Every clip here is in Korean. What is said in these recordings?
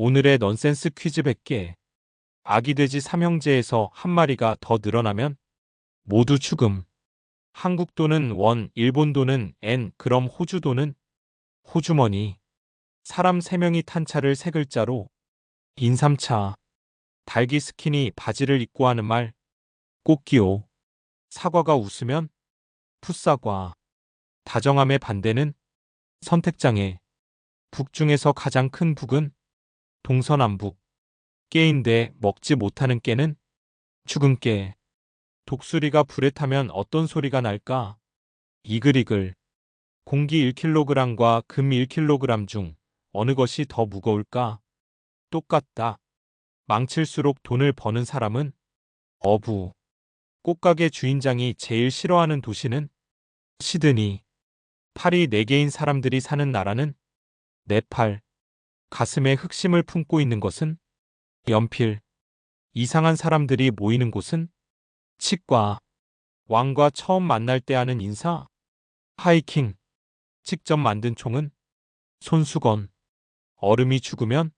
오늘의 넌센스 퀴즈 100개. 아기 돼지 삼형제에서 한 마리가 더 늘어나면 모두 죽음. 한국 돈은 원, 일본 돈은 엔, 그럼 호주 돈은 호주머니. 사람 3명이 탄 차를 세 글자로 인삼차. 달기 스키니 바지를 입고 하는 말 꽃기호. 사과가 웃으면 풋사과. 다정함의 반대는 선택장애. 북 중에서 가장 큰 북은 동서남북. 깨인데 먹지 못하는 깨는 죽은 깨. 독수리가 불에 타면 어떤 소리가 날까? 이글이글. 공기 1kg과 금 1kg 중 어느 것이 더 무거울까? 똑같다. 망칠수록 돈을 버는 사람은 어부. 꽃가게 주인장이 제일 싫어하는 도시는 시드니. 팔이 4개인 사람들이 사는 나라는 네팔. 가슴에 흑심을 품고 있는 것은 연필. 이상한 사람들이 모이는 곳은 치과. 왕과 처음 만날 때 하는 인사. 하이킹. 직접 만든 총은 손수건. 얼음이 죽으면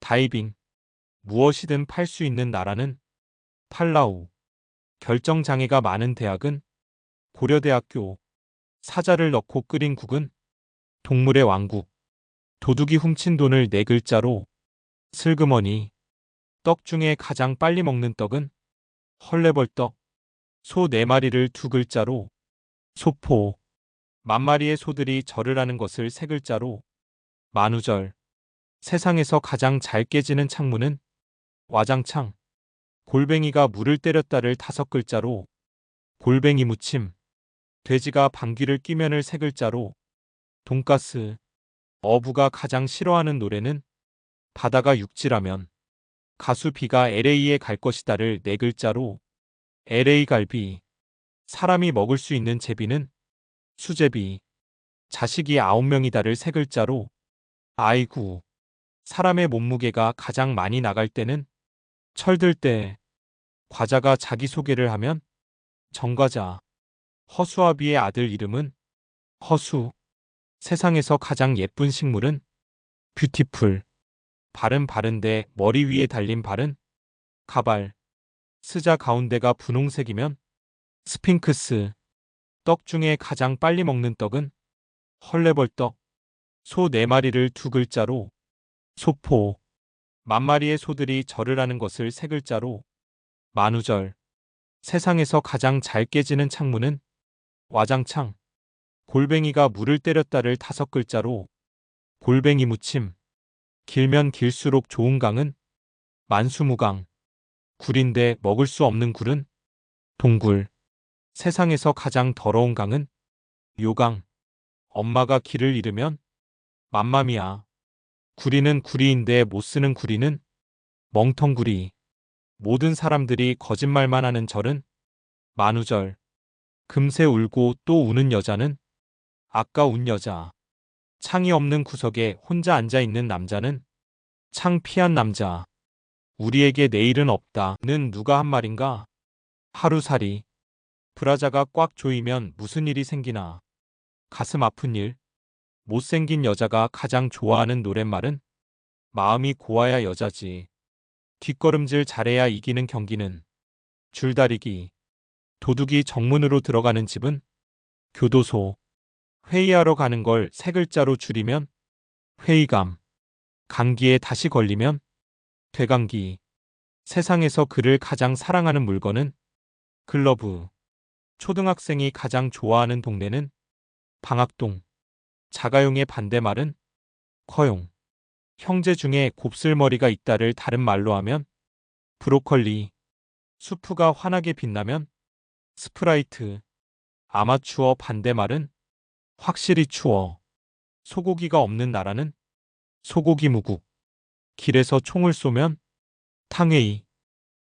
다이빙. 무엇이든 팔 수 있는 나라는 팔라우. 결정장애가 많은 대학은 고려대학교. 사자를 넣고 끓인 국은 동물의 왕국. 도둑이 훔친 돈을 네 글자로 슬그머니. 떡 중에 가장 빨리 먹는 떡은 헐레벌떡. 소 네 마리를 두 글자로 소포. 만 마리의 소들이 절을 하는 것을 세 글자로 만우절. 세상에서 가장 잘 깨지는 창문은 와장창. 골뱅이가 물을 때렸다를 다섯 글자로 골뱅이 무침. 돼지가 방귀를 끼면을 세 글자로 돈가스. 어부가 가장 싫어하는 노래는 바다가 육지라면 가수 비가 LA에 갈 것이다를 네 글자로 LA 갈비. 사람이 먹을 수 있는 제비는 수제비. 자식이 아홉 명이다를 세 글자로 아이구. 사람의 몸무게가 가장 많이 나갈 때는 철들 때. 과자가 자기소개를 하면 정과자. 허수아비의 아들 이름은 허수. 세상에서 가장 예쁜 식물은 뷰티풀. 발은 바른데 머리 위에 달린 발은 가발. 스자 가운데가 분홍색이면 스핑크스. 떡 중에 가장 빨리 먹는 떡은 헐레벌떡. 소네 마리를 두 글자로 소포. 만 마리의 소들이 절을 하는 것을 세 글자로 만우절. 세상에서 가장 잘 깨지는 창문은 와장창. 골뱅이가 물을 때렸다를 다섯 글자로 골뱅이 무침. 길면 길수록 좋은 강은 만수무강. 굴인데 먹을 수 없는 굴은 동굴. 세상에서 가장 더러운 강은 요강. 엄마가 길을 잃으면 맘마미야. 구리는 구리인데 못 쓰는 구리는 멍텅구리. 모든 사람들이 거짓말만 하는 절은 만우절. 금세 울고 또 우는 여자는 아까 운 여자. 창이 없는 구석에 혼자 앉아 있는 남자는 창 피한 남자. 우리에게 내일은 없다는 누가 한 말인가? 하루살이. 브라자가 꽉 조이면 무슨 일이 생기나? 가슴 아픈 일. 못생긴 여자가 가장 좋아하는 노랫말은 마음이 고와야 여자지. 뒷걸음질 잘해야 이기는 경기는 줄다리기. 도둑이 정문으로 들어가는 집은 교도소. 회의하러 가는 걸 세 글자로 줄이면 회의감. 감기에 다시 걸리면 되감기. 세상에서 그를 가장 사랑하는 물건은 글러브. 초등학생이 가장 좋아하는 동네는 방학동. 자가용의 반대말은 커용. 형제 중에 곱슬머리가 있다를 다른 말로 하면 브로콜리. 수프가 환하게 빛나면 스프라이트. 아마추어 반대말은 확실히 추워. 소고기가 없는 나라는 소고기 무국. 길에서 총을 쏘면 탕웨이.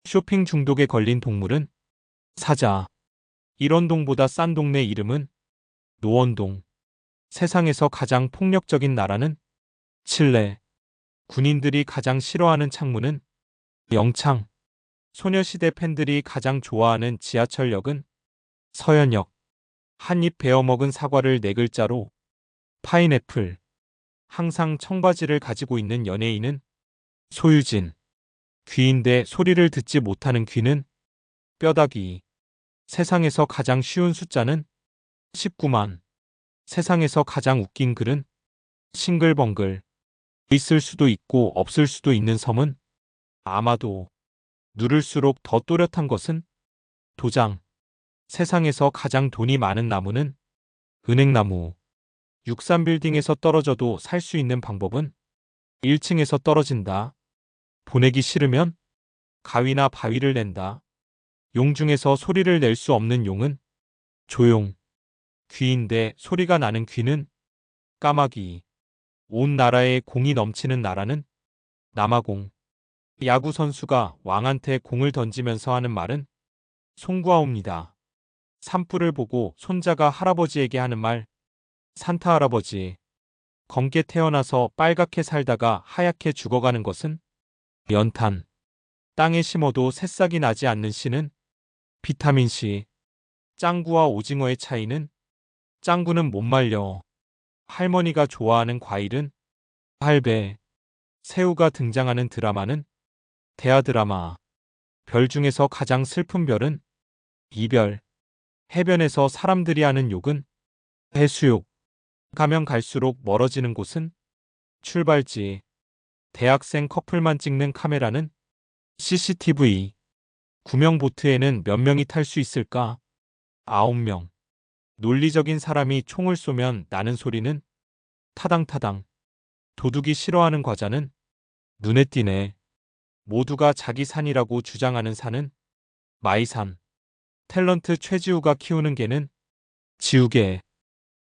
쇼핑 중독에 걸린 동물은 사자. 일원동보다 싼 동네 이름은 노원동. 세상에서 가장 폭력적인 나라는 칠레. 군인들이 가장 싫어하는 창문은 영창. 소녀시대 팬들이 가장 좋아하는 지하철역은 서현역. 한 입 베어먹은 사과를 네 글자로 파인애플. 항상 청바지를 가지고 있는 연예인은 소유진. 귀인데 소리를 듣지 못하는 귀는 뼈다귀. 세상에서 가장 쉬운 숫자는 19만. 세상에서 가장 웃긴 글은 싱글벙글. 있을 수도 있고 없을 수도 있는 섬은 아마도 누를수록 더 또렷한 것은 도장. 세상에서 가장 돈이 많은 나무는 은행나무. 63빌딩에서 떨어져도 살 수 있는 방법은 1층에서 떨어진다. 보내기 싫으면 가위나 바위를 낸다. 용 중에서 소리를 낼 수 없는 용은 조용. 귀인데 소리가 나는 귀는 까마귀. 온 나라에 공이 넘치는 나라는 남아공. 야구 선수가 왕한테 공을 던지면서 하는 말은 송구하옵니다. 산불을 보고 손자가 할아버지에게 하는 말 산타 할아버지. 검게 태어나서 빨갛게 살다가 하얗게 죽어가는 것은 연탄. 땅에 심어도 새싹이 나지 않는 씨는 비타민C. 짱구와 오징어의 차이는 짱구는 못 말려. 할머니가 좋아하는 과일은 할배. 새우가 등장하는 드라마는 대하 드라마. 별 중에서 가장 슬픈 별은 이별. 해변에서 사람들이 하는 욕은 해수욕. 가면 갈수록 멀어지는 곳은 출발지. 대학생 커플만 찍는 카메라는 CCTV. 구명 보트에는 몇 명이 탈 수 있을까? 아홉 명. 논리적인 사람이 총을 쏘면 나는 소리는 타당타당. 도둑이 싫어하는 과자는 눈에 띄네. 모두가 자기 산이라고 주장하는 산은 마이산. 탤런트 최지우가 키우는 개는 지우개.